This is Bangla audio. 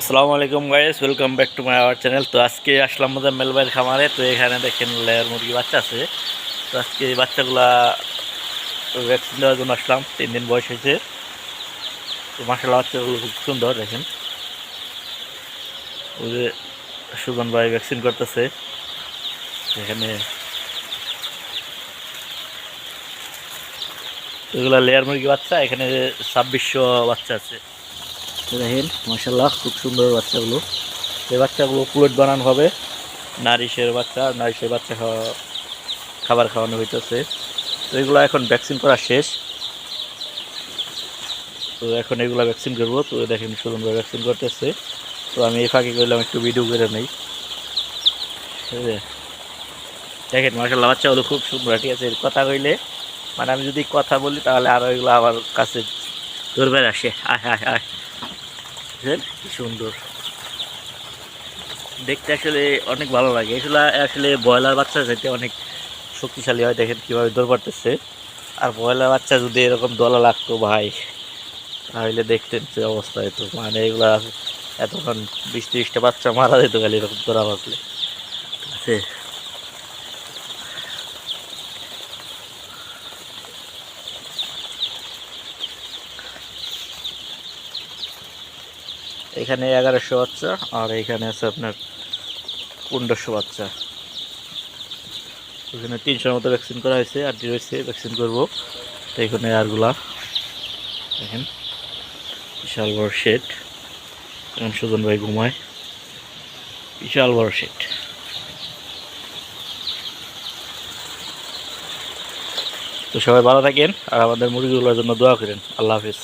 আসসালামু আলাইকুম guys welcome back to my our channel তো আজকে আসলাম আমাদের মেলবাইয়ের খামারে। তো এখানে দেখেন লেয়ার মুরগি বাচ্চা আছে। তো আজকে এই বাচ্চাগুলা ভ্যাকসিন দেওয়ার জন্য আসলাম। তিন দিন বয়স হয়েছে। তো মাসাল্লাহ বাচ্চাগুলো খুব সুন্দর, দেখেন। ওই যে সুগন ভাই ভ্যাকসিন করতেছে। এখানে এগুলা লেয়ার মুরগি বাচ্চা, এখানে ছাব্বিশশো বাচ্চা আছে। দেখেন মাসাল্লাহ খুব সুন্দর বাচ্চাগুলো। এই বাচ্চাগুলো প্লেট বানানো হবে। নারিশের বাচ্চা নারিশের বাচ্চা খাওয়া, খাবার খাওয়ানো হইতেছে। তো এগুলো এখন ভ্যাকসিন করা শেষ। তো এখন এগুলো ভ্যাকসিন করব। তো দেখেন সুন্দর ভ্যাকসিন করতেছে। তো আমি এই ফাঁকে করলাম, একটু ভিডিও করে নেই। দেখেন মাসাল্লাহ বাচ্চাগুলো খুব সুন্দর, ঠিক আছে? কথা কইলে মানে আমি যদি কথা বলি, তাহলে আরও এগুলো আমার কাছে ধরবে আসে আয় আয় আয়। বুঝলেন কি সুন্দর। দেখতে আসলে অনেক ভালো লাগে। এগুলো আসলে ব্রয়লার বাচ্চা যেতে অনেক শক্তিশালী হয়। দেখেন কীভাবে দৌড় পারতেছে আর ব্রয়লার বাচ্চা যদি এরকম দলা লাগতো ভাই, তাহলে দেখতেন যে অবস্থা হতো মানে এগুলা এতক্ষণ বিশ তিরিশটা বাচ্চা মারা যেত খালি এরকম দৌড়া বাঁচলে আছে। এখানে এগারোশো বাচ্চা, আর এখানে আছে আপনার পনেরোশো বাচ্চা। এখানে তিনশোর মতো ভ্যাকসিন করা হয়েছে, আর রয়েছে ভ্যাকসিন করব। তো এখানে আরগুলা, দেখেন, বিশাল বড় শেড এখন সুজন ভাই ঘুমায়। বিশাল বড় শেড তো সবাই ভালো থাকেন, আর আমাদের মুরগিগুলোর জন্য দোয়া করেন। আল্লাহ হাফিজ।